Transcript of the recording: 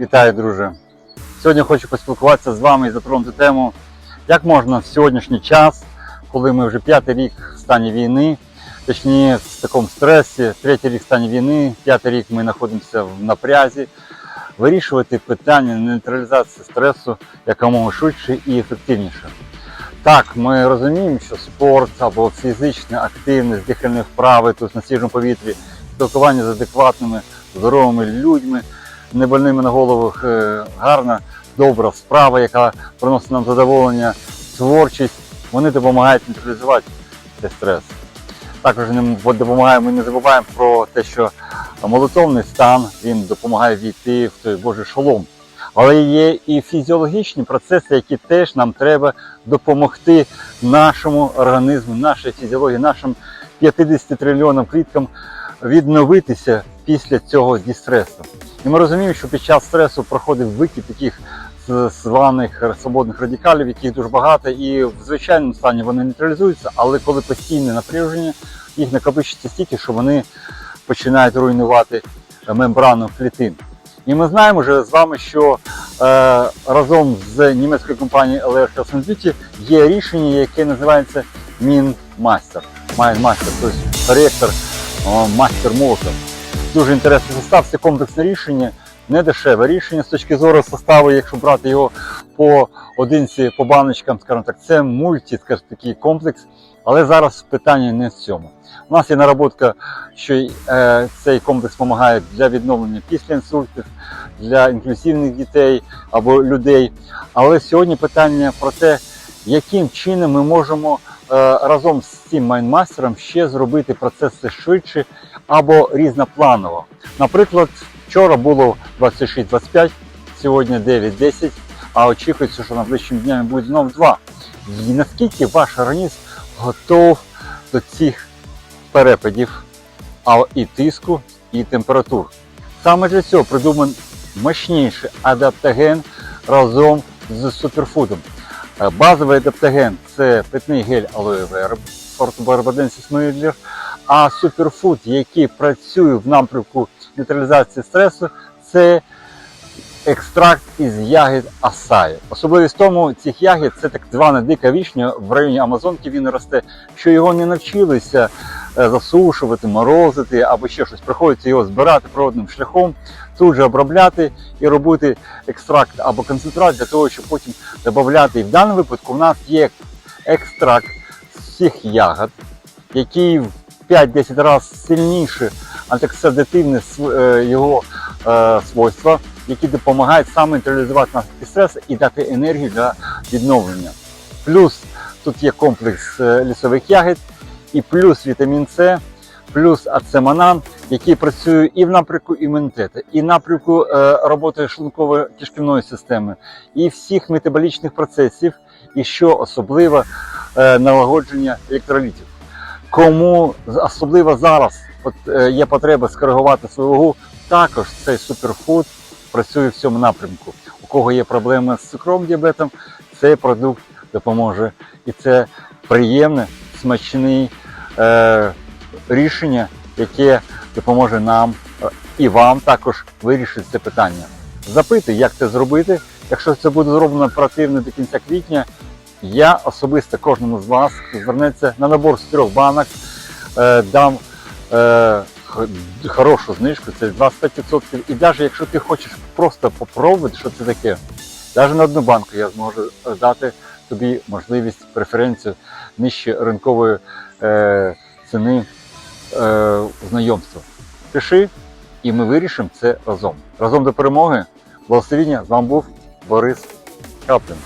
Вітаю, друже. Сьогодні хочу поспілкуватися з вами і затронути тему, як можна в сьогоднішній час, коли ми вже п'ятий рік в стані війни, точніше в такому стресі, третій рік в стані війни, п'ятий рік ми знаходимося в напрязі, вирішувати питання нейтралізації стресу якомога швидше і ефективніше. Так, ми розуміємо, що спорт або фізична активність, дихальні вправи тут на свіжому повітрі, спілкування з адекватними, здоровими людьми, небольними на головах, е, гарна, добра справа, яка приносить нам задоволення, творчість, вони допомагають нейтралізувати цей стрес. Також допомагає, ми не забуваємо про те, що молитовний стан він допомагає війти в той Божий шолом. Але є і фізіологічні процеси, які теж нам треба допомогти нашому організму, нашій фізіології, нашим 50 трильйонам кліткам відновитися після цього дістресу. І ми розуміємо, що під час стресу проходить викид таких званих свободних радикалів, яких дуже багато, і в звичайному стані вони нейтралізуються, але коли постійне напряження, їх накопичується стільки, що вони починають руйнувати мембрану клітин. І ми знаємо вже з вами, що е, разом з німецькою компанією LR Health є рішення, яке називається Мінмастер. Майнмастер, тобто ректор, мастер молотов. Дуже інтересний состав, це комплексне рішення, не дешеве рішення з точки зору составу, якщо брати його по одинці, по баночкам, скажімо так, це мульті, скажімо, такий комплекс. Але зараз питання не в цьому. У нас є наработка, що е, цей комплекс допомагає для відновлення після інсультів, для інклюзивних дітей або людей. Але сьогодні питання про те, яким чином ми можемо е, разом з цим майнмастером ще зробити процеси швидше або різнопланово. Наприклад, вчора було 26-25, сьогодні 9-10, а очікується, що найближчим днями буде знов 2. І наскільки ваш організм готов до цих перепадів а і тиску, і температур. Саме для цього придуманий мощніший адаптоген разом з суперфудом. Е, Базовий адаптоген це питний гель алоє вера сорту Барбаденсіс Мюдлер, а суперфуд, який працює в напрямку нейтралізації стресу, це екстракт із ягід асаю. Особливість тому цих ягід це так звана дика вішня в районі Амазонки він росте, що його не навчилися е, засушувати, морозити або ще щось. Приходиться його збирати природним шляхом, тут же обробляти і робити екстракт або концентрат для того, щоб потім додати. І в даному випадку в нас є екстракт з цих ягод, який 5-10 разів сильніше антиоксидативне е, його е, свойства, які допомагають саме нейтралізувати наслідки стресу і дати енергію для відновлення. Плюс тут є комплекс е, лісових ягід, і плюс вітамін С, плюс ацеманан, який працює і в напрямку імунітету, і в напрямку роботи шлунково-кишківної системи, і всіх метаболічних процесів, і що особливо налагодження електролітів. Кому особливо зараз е, є потреба скоригувати свою вагу, також цей суперфуд працює в цьому напрямку. У кого є проблеми з цукровим діабетом, цей продукт допоможе. І це приємне, смачне е, рішення, яке допоможе нам е, і вам також вирішити це питання. Запитуй, як це зробити. Якщо це буде зроблено оперативно до кінця квітня, я особисто кожному з вас, звернеться на набор з трьох банок, е, дам е, хорошу знижку, це 25%. І навіть якщо ти хочеш просто попробувати, що це таке, навіть на одну банку я зможу дати тобі можливість преференцію нижче ринкової е, ціни е, знайомства. Пиши, і ми вирішимо це разом. Разом до перемоги. Благословіння з вами був Борис Каплін.